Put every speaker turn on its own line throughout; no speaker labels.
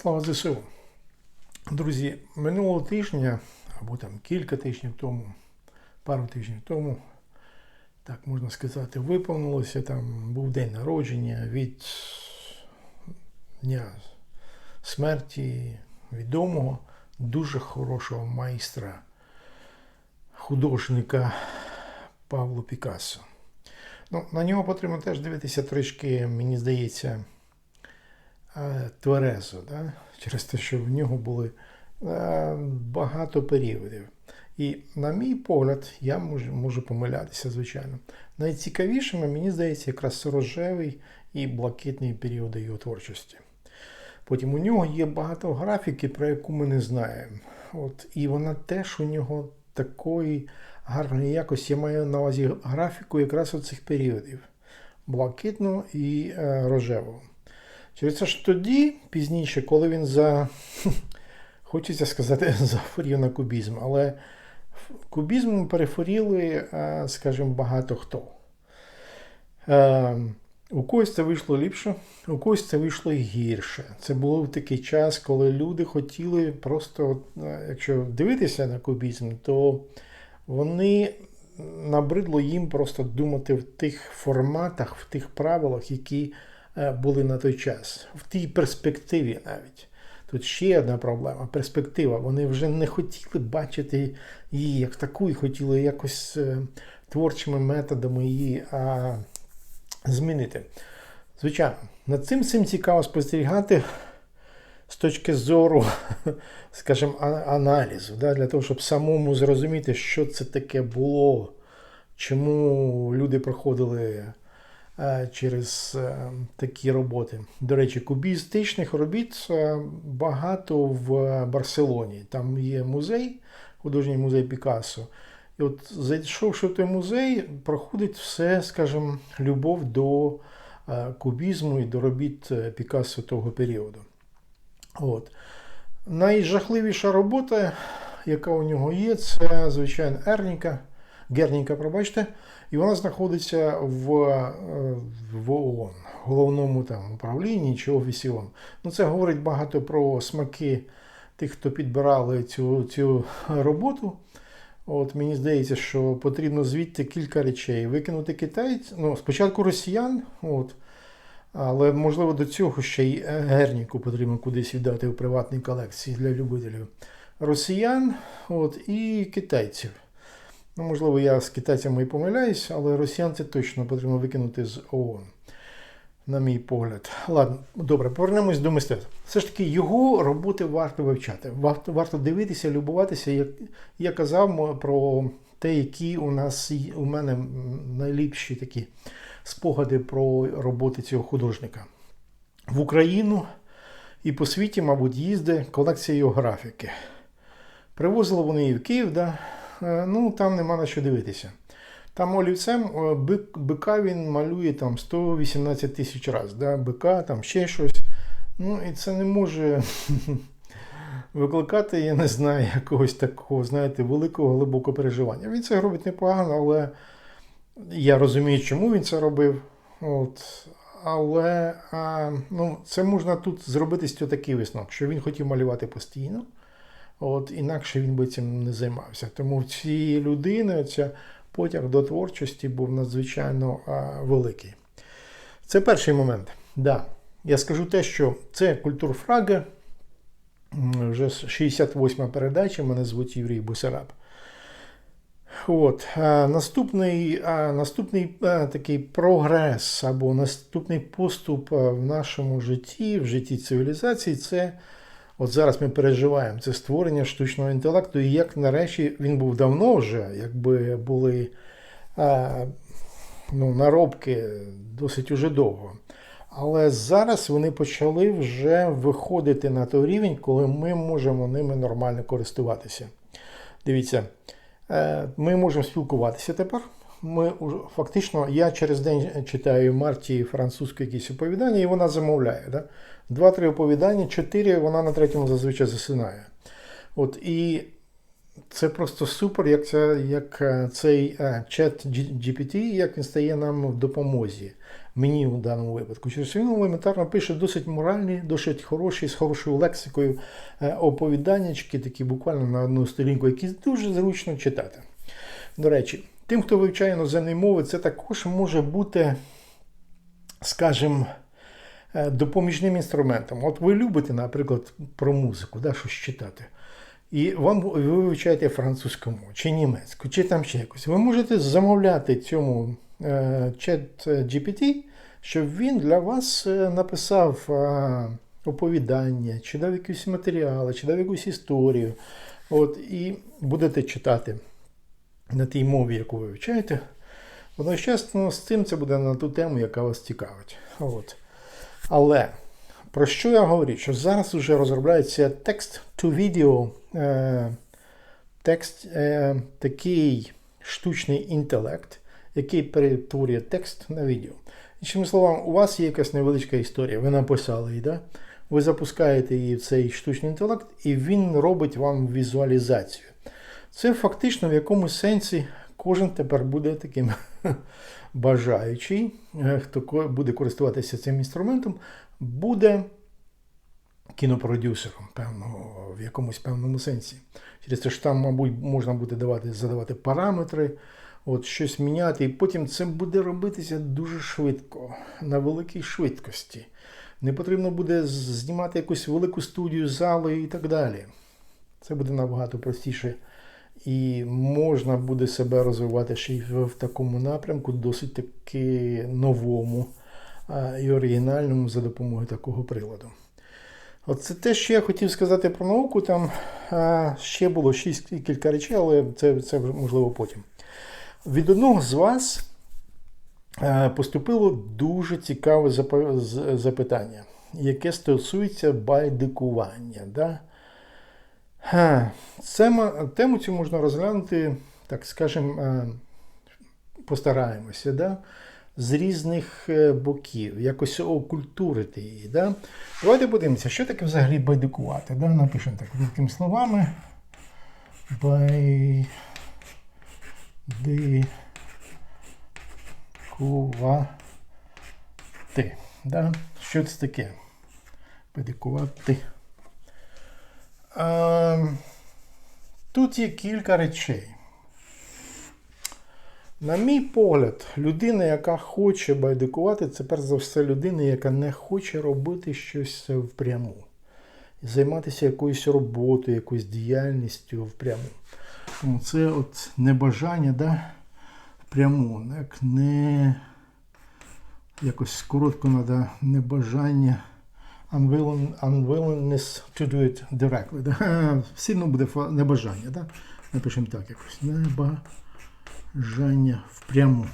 Слава ЗСУ! Друзі, минулого тижня, або там кілька тижнів тому, пару тижнів тому, так можна сказати, виповнилося. Там був день народження від дня смерті відомого, дуже хорошого майстра, художника Павло Пікассо. Ну, на нього потрібно теж дивитися трішки, мені здається, тверезо, да? через те, що в нього були е, багато періодів. І, на мій погляд, я можу, можу помилятися, звичайно. Найцікавішими, мені здається, якраз рожевий і блакитний періоди його творчості. Потім у нього є багато графіки, про яку ми не знаємо. От, І вона теж у нього такої гарної якості. Я маю на увазі графіку якраз оцих періодів блакитного і е, рожевого. Через це ж тоді, пізніше, коли він за, хочеться сказати, захворів на кубізм, але кубізмом перефоріли, е, скажімо, багато хто. Е, у когось це вийшло ліпше, у когось це вийшло гірше. Це було в такий час, коли люди хотіли просто, е, якщо дивитися на кубізм, то вони набридло їм просто думати в тих форматах, в тих правилах, які були на той час, в тій перспективі навіть. Тут ще одна проблема перспектива. Вони вже не хотіли бачити її як таку, і хотіли якось е, творчими методами її а, змінити. Звичайно, над цим цим цікаво спостерігати з точки зору, скажімо, аналізу, да, для того, щоб самому зрозуміти, що це таке було, чому люди проходили е, через е, такі роботи. До речі, кубістичних робіт е, багато в Барселоні. Там є музей, художній музей Пікассо. І от зайшовши в той музей, проходить все, скажімо, любов до кубізму і до робіт Пікассо того періоду. От. Найжахливіша робота, яка у нього є, це, звичайно, Ерніка, Герніка, пробачте, і вона знаходиться в в ООН, головному там управлінні чи офісі ООН. Ну, Це говорить багато про смаки тих, хто підбирали цю цю роботу. От Мені здається, що потрібно звідти кілька речей. Викинути китайців, ну, спочатку росіян. от, але, можливо, до цього ще й Герніку потрібно кудись віддати в приватній колекції для любителів росіян от, і китайців. Ну, Можливо, я з китайцями і помиляюсь, але росіян це точно потрібно викинути з ООН, на мій погляд. Ладно, добре, повернемось до мистецтва. Все ж таки, його роботи варто вивчати. Варто варто дивитися, любуватися. Як я казав про те, які у нас у мене найліпші такі спогади про роботи цього художника. В Україну і по світі, мабуть, їздить колекція його графіки. Привозили вони її в Київ, да? Е, ну там нема на що дивитися. Там олівцем е, бика він малює там 118 тисяч разів. Да? Бика, там ще щось. Ну і це не може викликати, я не знаю, якогось такого, знаєте, великого глибокого переживання. Він це робить непогано, але я розумію, чому він це робив. От. Але а, ну, це можна тут зробити такий висновок, що він хотів малювати постійно, от, інакше він би цим не займався. Тому в цій людини ця потяг до творчості був надзвичайно а, великий. Це перший момент. Да. Я скажу те, що це культурфраги, вже 68-ма передача, мене звуть Юрій Бусараб. От, а, Наступний а, наступний а, такий прогрес або наступний поступ в нашому житті, в житті цивілізації це от зараз ми переживаємо це створення штучного інтелекту. І як нарешті він був давно вже, якби були а, ну, наробки досить уже довго. Але зараз вони почали вже виходити на той рівень, коли ми можемо ними нормально користуватися. Дивіться. Е, ми можемо спілкуватися тепер. Ми Фактично, я через день читаю Марті французьке якісь оповідання, і вона замовляє. Да? Два-три оповідання, чотири вона на третьому зазвичай засинає. От, І це просто супер, як це, як е, цей е, чат GPT, як він стає нам в допомозі. мені в даному випадку. Через він елементарно пише досить моральні, досить хороші, з хорошою лексикою е, оповіданнячки, такі буквально на одну сторінку, які дуже зручно читати. До речі, тим, хто вивчає іноземні мови, це також може бути, скажімо, допоміжним інструментом. От ви любите, наприклад, про музику, да, щось читати. І вам ви вивчаєте французьку мову, чи німецьку, чи там ще якось. Ви можете замовляти цьому е, чат GPT, щоб він для вас е, написав е, оповідання, чи дав якісь матеріали, чи дав якусь історію. От, і будете читати на тій мові, яку ви вивчаєте. Одночасно з цим це буде на ту тему, яка вас цікавить. От. Але про що я говорю? Що зараз вже розробляється текст to video, е, текст, е, такий штучний інтелект, який перетворює текст на відео. Іншими словами, у вас є якась невеличка історія, ви написали її, да? ви запускаєте її в цей штучний інтелект, і він робить вам візуалізацію. Це фактично в якомусь сенсі кожен тепер буде таким бажаючий, е, хто буде користуватися цим інструментом, буде кінопродюсером певного, в якомусь певному сенсі. Через те, що там, мабуть, можна буде давати, задавати параметри, от щось міняти, і потім це буде робитися дуже швидко, на великій швидкості. Не потрібно буде знімати якусь велику студію, зали і так далі. Це буде набагато простіше. І можна буде себе розвивати ще й в, такому напрямку, досить таки новому і оригінальному за допомогою такого приладу. От це те, що я хотів сказати про науку. Там ще було шість кілька речей, але це, це можливо потім. Від одного з вас поступило дуже цікаве запитання, яке стосується байдикування. Да? Тему цю можна розглянути, так скажемо, е, постараємося, да? з різних е, боків, якось окультурити її. Да? Давайте подивимося, що таке взагалі байдикувати. Да? Напишемо так великими словами. Байдикувати. Да? Що це таке? Байдикувати. А, тут є кілька речей. На мій погляд, людина, яка хоче байдикувати, це перш за все людина, яка не хоче робити щось впряму. Займатися якоюсь роботою, якоюсь діяльністю впряму. Тому це от небажання, да, впряму, як не якось коротко треба небажання unwilling, unwillingness to do it directly. Да? Сильно буде небажання. Да? Напишемо так якось. Небажання впряму.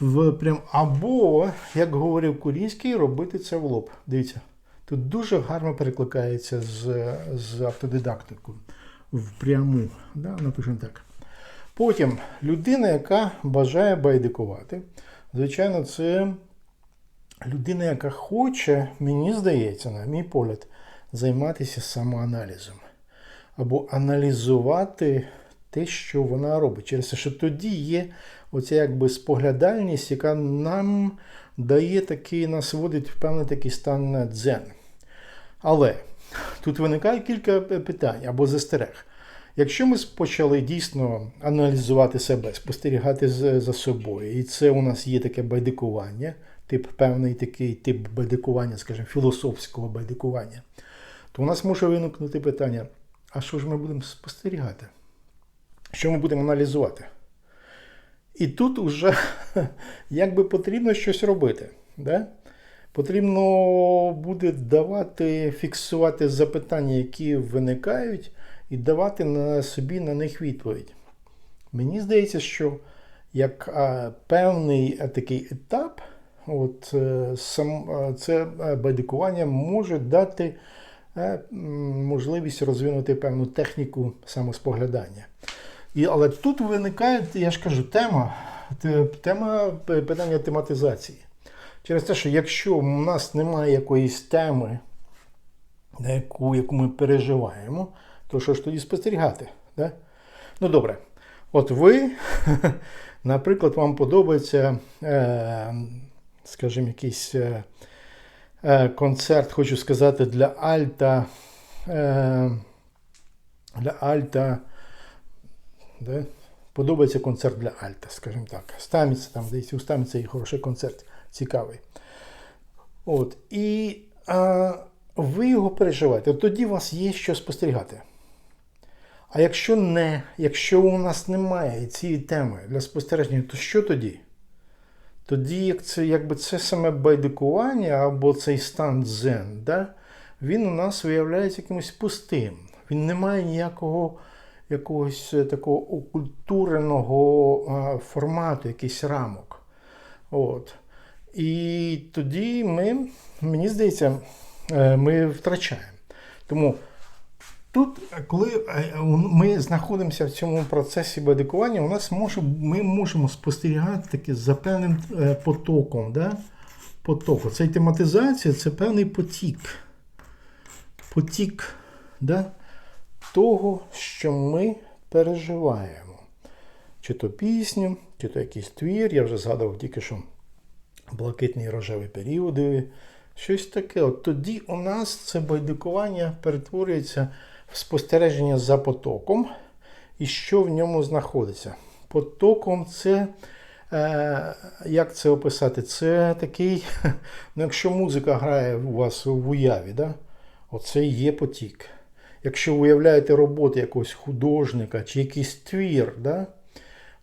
Впрям... Або, як говорив Курінський, робити це в лоб. Дивіться, тут дуже гарно перекликається з, з автодидактикою. Впряму. Да? Напишемо так. Потім людина, яка бажає байдикувати, звичайно, це людина, яка хоче, мені здається, на мій погляд, займатися самоаналізом. Або аналізувати те, що вона робить. Через те, що тоді є оця якби споглядальність, яка нам дає такий, нас вводить в певний такий стан дзен. Але тут виникає кілька питань або застерег. Якщо ми почали дійсно аналізувати себе, спостерігати за собою, і це у нас є таке байдикування, тип певний такий тип байдикування, скажімо, філософського байдикування, то у нас може виникнути питання: а що ж ми будемо спостерігати? Що ми будемо аналізувати? І тут вже якби потрібно щось робити. Да? Потрібно буде давати, фіксувати запитання, які виникають, і давати на собі на них відповідь. Мені здається, що як певний такий етап, от, е, сам, це байдикування може дати е, можливість розвинути певну техніку самоспоглядання. І, але тут виникає, я ж кажу, тема, тема питання тематизації. Через те, що якщо в нас немає якоїсь теми, на яку, яку ми переживаємо, то що ж тоді спостерігати? Да? Ну добре. От ви Наприклад, вам подобається, е, скажімо, якийсь е, е, концерт, хочу сказати, для Альта. Е, для Альта. Де? Подобається концерт для Альта, скажімо так. Стаміться там, десь у Стаміці є хороший концерт, цікавий. От. І а, ви його переживаєте. Тоді у вас є що спостерігати. А якщо не, якщо у нас немає цієї теми для спостереження, то що тоді? Тоді, як це, якби це саме байдикування або цей стан дзен, да, він у нас виявляється якимось пустим. Він не має ніякого якогось е, такого окультуреного е, формату, якийсь рамок. От. І тоді ми, мені здається, е, ми втрачаємо. Тому тут, коли е, ми знаходимося в цьому процесі бадикування, у нас може, ми можемо спостерігати таки за певним е, потоком. Да? Потоку. Це тематизація це певний потік. Потік да? того, що ми переживаємо. Чи то пісню, чи то якийсь твір, я вже згадував тільки що блакитні і рожеві періоди. Щось таке. От тоді у нас це байдикування перетворюється спостереження за потоком, і що в ньому знаходиться. Потоком це, е, як це описати? Це такий, ну якщо музика грає у вас в уяві, да? оце є потік. Якщо ви уявляєте роботи якогось художника чи якийсь твір, да?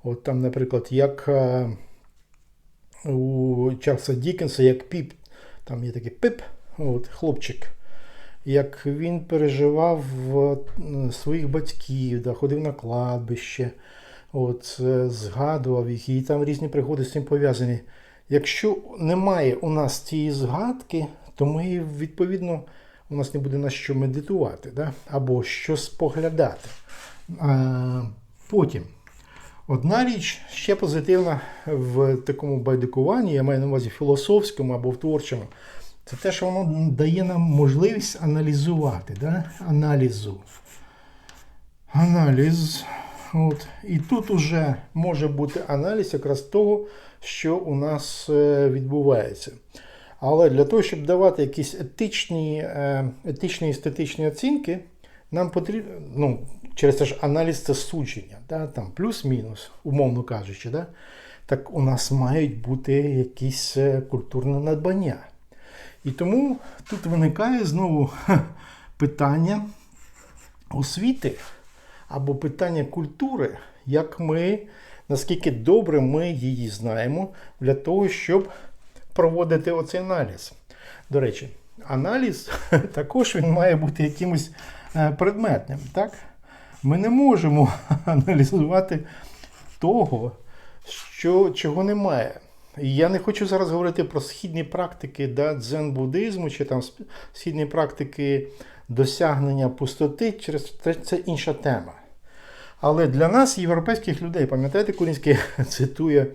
от там, наприклад, як. Е, у Чарльза Дікенса, як піп, там є такий пип, от, хлопчик, як він переживав своїх батьків, да, ходив на кладбище, от, е, згадував їх, і там різні пригоди з цим пов'язані. Якщо немає у нас цієї згадки, то ми, відповідно, у нас не буде на що медитувати, да? або що споглядати. А, Потім. Одна річ ще позитивна в такому байдикуванні, я маю на увазі філософському або в творчому, це те, що воно дає нам можливість аналізувати. Да? Аналізу. Аналіз. От. І тут уже може бути аналіз якраз того, що у нас е, відбувається. Але для того, щоб давати якісь етичні е, етичні естетичні оцінки, нам потрібно. ну, через те ж аналіз це судження, да, там плюс-мінус, умовно кажучи, да, так у нас мають бути якісь е, культурне надбання. І тому тут виникає знову питання освіти або питання культури, як ми, наскільки добре ми її знаємо для того, щоб проводити оцей аналіз. До речі, аналіз також він має бути якимось е, предметним. так? Ми не можемо аналізувати того, що, чого немає. Я не хочу зараз говорити про східні практики да, дзен-буддизму чи там східні практики досягнення пустоти, через це інша тема. Але для нас, європейських людей, пам'ятаєте, Кулінський цитує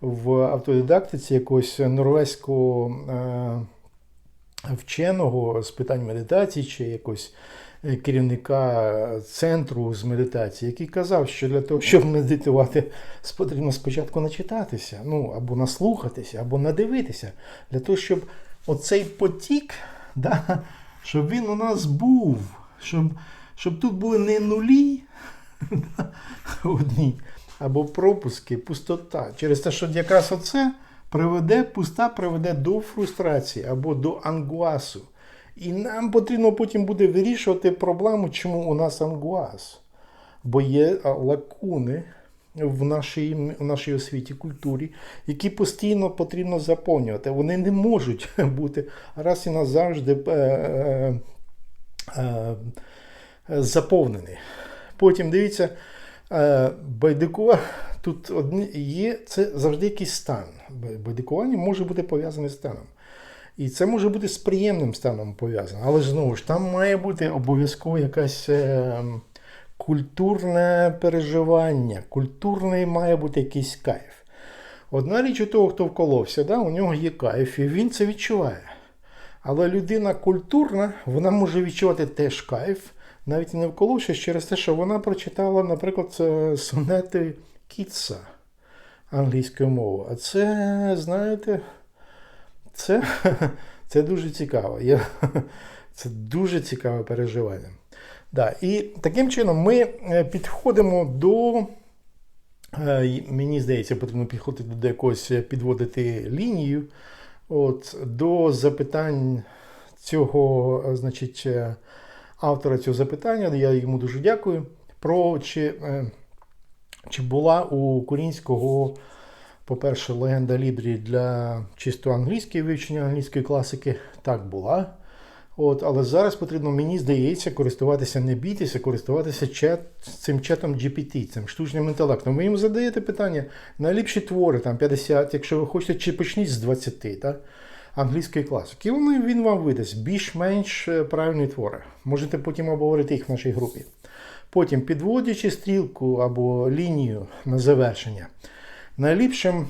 в автодидактиці якогось норвезького е, вченого з питань медитації чи якось керівника центру з медитації, який казав, що для того, щоб медитувати, потрібно спочатку начитатися, ну, або наслухатися, або надивитися, для того, щоб оцей потік, да, щоб він у нас був, щоб щоб тут були не нулі одні, або пропуски, пустота. Через те, що якраз оце приведе, пуста приведе до фрустрації або до ангуасу. І нам потрібно потім буде вирішувати проблему, чому у нас ангуаз. Бо є лакуни в нашій в нашій освіті культурі, які постійно потрібно заповнювати. Вони не можуть бути раз і назавжди е, е, е, заповнені. Потім дивіться, е, байдикува тут одні, є це завжди якийсь стан. Байдикування може бути пов'язане з станом. І це може бути з приємним станом пов'язано. Але знову ж там має бути обов'язково якась е, культурне переживання, культурний має бути якийсь кайф. Одна річ у того, хто вколовся, да, у нього є кайф, і він це відчуває. Але людина культурна, вона може відчувати теж кайф, навіть не вколовшись через те, що вона прочитала, наприклад, сонети Кітса англійською мовою. А це, знаєте, це, це дуже цікаво. Я, це дуже цікаве переживання. Да, і таким чином ми е, підходимо до. Е, Мені здається, потрібно підходити до якогось е, підводити лінію. От, до запитань цього, значить, автора цього запитання, я йому дуже дякую. Про чи, чи була у Курінського, по-перше, легенда Лібрі для чисто англійської вивчення англійської класики? Так, була. От, але зараз потрібно, мені здається, користуватися, не бійтеся, користуватися чат, цим чатом GPT, цим штучним інтелектом. Ви їм задаєте питання, найліпші твори, там 50, якщо ви хочете, чи почніть з 20, так? англійської класики. І він вам видасть більш-менш е, правильні твори. Можете потім обговорити їх в нашій групі. Потім, підводячи стрілку або лінію на завершення, найліпшим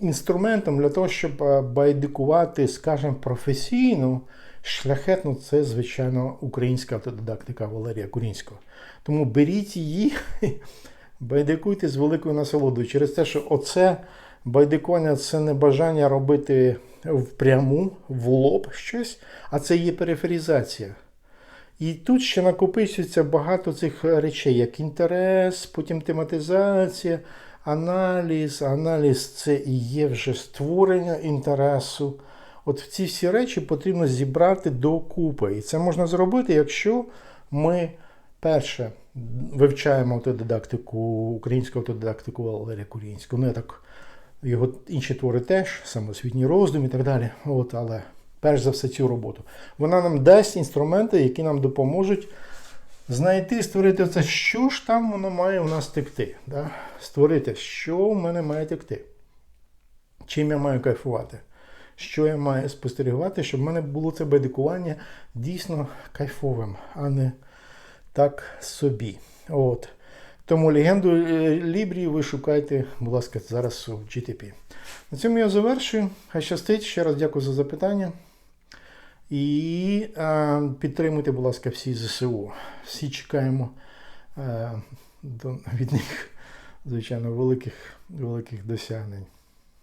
інструментом для того, щоб е, байдикувати, скажімо, професійно, шляхетно, це, звичайно, українська автодидактика Валерія Курінського. Тому беріть її, байдикуйте з великою насолодою через те, що оце байдикування це не бажання робити впряму, в лоб щось, а це є периферізація. І тут ще накопичується багато цих речей, як інтерес, потім тематизація, аналіз. Аналіз це і є вже створення інтересу. От ці всі речі потрібно зібрати докупи. І це можна зробити, якщо ми перше вивчаємо автодидактику, українську автодидактику Валерія Курінського. Ну, я так його інші твори теж, самосвітній роздум і так далі. От, але перш за все цю роботу. Вона нам дасть інструменти, які нам допоможуть знайти, створити це, що ж там воно має у нас текти. Да? Створити, що в мене має текти. Чим я маю кайфувати. Що я маю спостерігати, щоб в мене було це байдикування дійсно кайфовим, а не так собі. От. Тому легенду е, Лібрі ви шукайте, будь ласка, зараз у GTP. На цьому я завершую. Хай щастить. Ще раз дякую за запитання. І е, підтримуйте, будь ласка, всі ЗСУ. Всі чекаємо е, до, від них, звичайно, великих, великих досягнень.